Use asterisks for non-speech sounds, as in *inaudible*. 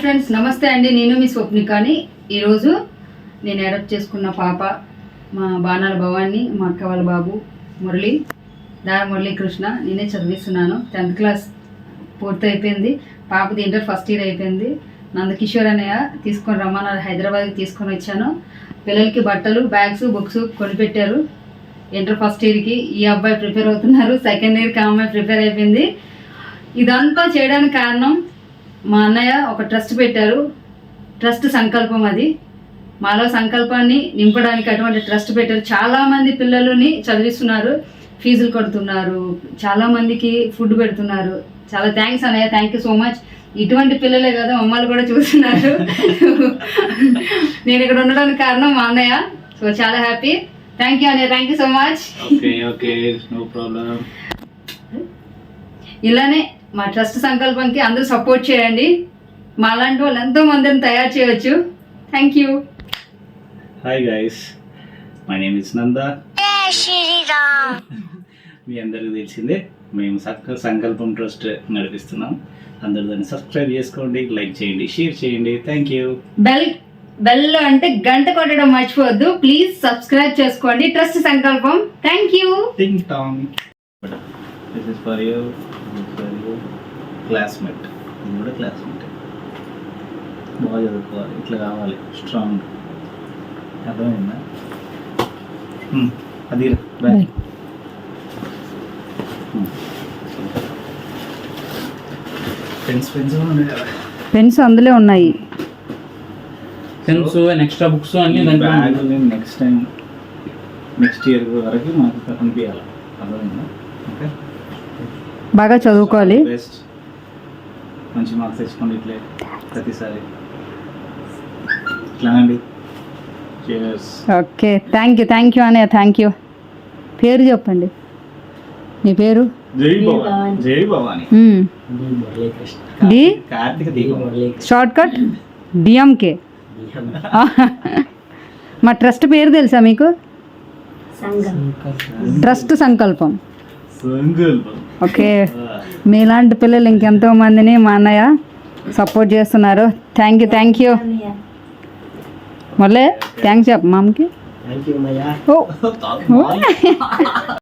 Friends నమస్తే అండి. నేను మీ స్వప్నికాని. ఈరోజు నేను అడాప్ట్ చేసుకున్న పాప మా బాణాల భవాన్ని మా అక్క వాళ్ళ బాబు మురళి దార మురళీ కృష్ణ నేనే చదివిస్తున్నాను. టెన్త్ క్లాస్ పూర్తి అయిపోయింది. పాపది ఇంటర్ ఫస్ట్ ఇయర్ అయిపోయింది. నందకిషోర్ అనయ్య తీసుకొని రమ్మన్నారు. హైదరాబాద్కి తీసుకొని వచ్చాను. పిల్లలకి బట్టలు బ్యాగ్స్ బుక్స్ కొనిపెట్టారు. ఇంటర్ ఫస్ట్ ఇయర్కి ఈ అబ్బాయి ప్రిపేర్ అవుతున్నారు. సెకండ్ ఇయర్కి ఆ అమ్మాయి ప్రిపేర్ అయిపోయింది. ఇదంతా చేయడానికి కారణం మా అన్నయ్య ఒక ట్రస్ట్ పెట్టారు. ట్రస్ట్ సంకల్పం అది. మాలో సంకల్పాన్ని నింపడానికి అటువంటి ట్రస్ట్ పెట్టారు. చాలా మంది పిల్లలని చదివిస్తున్నారు. ఫీజులు కడుతున్నారు. చాలా మందికి ఫుడ్ పెడుతున్నారు. చాలా థ్యాంక్స్ అన్నయ్య. Thank you so much. ఇటువంటి పిల్లలే కదా మమ్మల్ని కూడా చూస్తున్నారు. నేను ఇక్కడ ఉండడానికి కారణం మా అన్నయ్య. సో చాలా హ్యాపీ. థ్యాంక్ యూ అన్నయ్య. Thank you so much. ఇలానే మా ట్రస్ట్ సంకల్పంకి అందరూ సపోర్ట్ చేయండి. మా లాంటి వాళ్ళు ఎంతో మందిని తయారు చేయవచ్చు thank you hi guys my name is Nanda మీ అందరికీ తెలిసిందే మేము సక్క సంకల్పం ట్రస్ట్ నడిపిస్తున్నాం. అందరూ దాన్ని సబ్స్క్రైబ్ చేసుకోండి లైక్ చేయండి షేర్ చేయండి. థ్యాంక్ యూ బెల్ బెల్ అంటే గంట కొట్టడం మర్చిపోవద్దు. ప్లీజ్ సబ్స్క్రైబ్ చేసుకోండి. ట్రస్ట్ సంకల్పం. థ్యాంక్ యూ టింగ్ Tang this is for you classmate ఇది కూడా క్లాస్మేట్ బాగా చదువుకోవాలి. ఇట్లా కావాలి. స్ట్రాంగ్ అర్థమైందా. అది బాయ్ పెన్స్ పెన్స్ ఉన్నాయి కదా. పెన్స్ అందులో ఉన్నాయి. పెన్స్ అండ్ ఎక్స్ట్రా బుక్స్ అన్ని bag. Next time next year వరకు మాకు కనిపించాలి అర్థమైందా? ఓకే బాగా చదువుకోవాలి. మంచి మార్క్స్ తెచ్చుకోండి ఇట్లే ప్రతిసారి. ఇట్లానండి okay thank you thank you అనే థ్యాంక్ యూ పేరు చెప్పండి. మీ పేరు? జై భవాని. జై భవాని. మ్మ్. D Karthika Deepam. Short cut DMK మా ట్రస్ట్ పేరు తెలుసా మీకు? ట్రస్ట్ సంకల్పం. సంకల్పం. ఓకే. మీలాంటి పిల్లలు ఇంకెంతో మందిని మా అన్నయ్య సపోర్ట్ చేస్తున్నారు. Thank you thank you. మళ్ళీ థ్యాంక్స్ చెప్ప మామకి. ఓ. *laughs* *laughs*